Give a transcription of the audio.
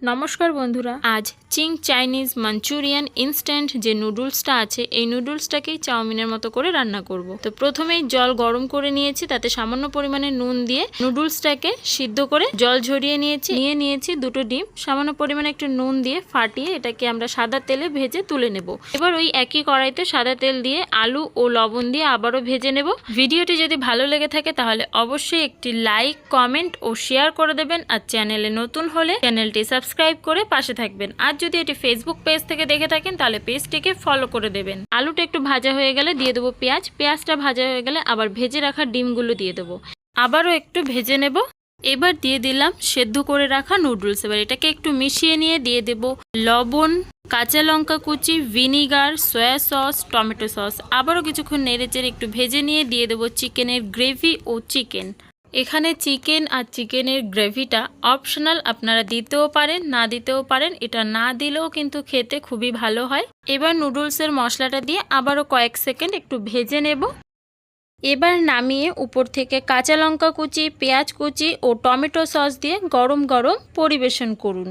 নমস্কার বন্ধুরা, আজ চিং চাইনিজ মাঞ্চুরিয়ান ইনস্ট্যান্ট যে নুডলসটা আছে, এই নুডলসটাকেই চাউমিনের মতো করে রান্না করব। তো প্রথমেই জল গরম করে নিয়েছি, তাতে সামান্য পরিমাণে নুন দিয়ে নুডলসটাকে সিদ্ধ করে জল ঝরিয়ে নিয়েছি। নিয়ে নিয়েছি দুটো ডিম, সামান্য পরিমাণে একটু নুন দিয়ে ফাটিয়ে এটাকে আমরা সাদা তেলে ভেজে তুলে নেব। এবার ওই একই কড়াইতে সাদা তেল দিয়ে আলু ও লবণ দিয়ে আবারও ভেজে নেব। ভিডিওটি যদি ভালো লেগে থাকে তাহলে অবশ্যই একটি লাইক, কমেন্ট ও শেয়ার করে দেবেন আর চ্যানেলে নতুন হলে চ্যানেলটি সাবস্ক্রাইব করে পাশে থাকবেন। আর যদি এটি ফেসবুক পেজ থেকে দেখে থাকেন, তাহলে পেজটিকে ফলো করে দেবেন। আলুটা একটু ভাজা হয়ে গেলে দিয়ে দেবো পেঁয়াজ। পেঁয়াজটা ভাজা হয়ে গেলে আবার ভেজে রাখা ডিমগুলো দিয়ে দেবো। আবারও একটু ভেজে নেব। এবার দিয়ে দিলাম সেদ্ধ করে রাখা নুডলস এবার এটাকে একটু মিশিয়ে নিয়ে দিয়ে দেব লবণ, কাঁচা লঙ্কা কুচি vinegar soy sauce tomato sauce আবারও কিছুক্ষণ নেড়েচেড়ে একটু ভেজে নিয়ে দিয়ে দেবো চিকেনের গ্রেভি ও চিকেন এখানে চিকেন আর চিকেনের গ্রেভিটা অপশনাল। আপনারা দিতেও পারেন, না দিতেও পারেন। এটা না দিলেও কিন্তু খেতে খুবই ভালো হয়। এবার নুডলসের মশলাটা দিয়ে আবারও কয়েক সেকেন্ড একটু ভেজে নেব। এবার নামিয়ে উপর থেকে কাঁচা লঙ্কা কুচি, পেঁয়াজ কুচি ও টমেটো সস দিয়ে গরম গরম পরিবেশন করুন।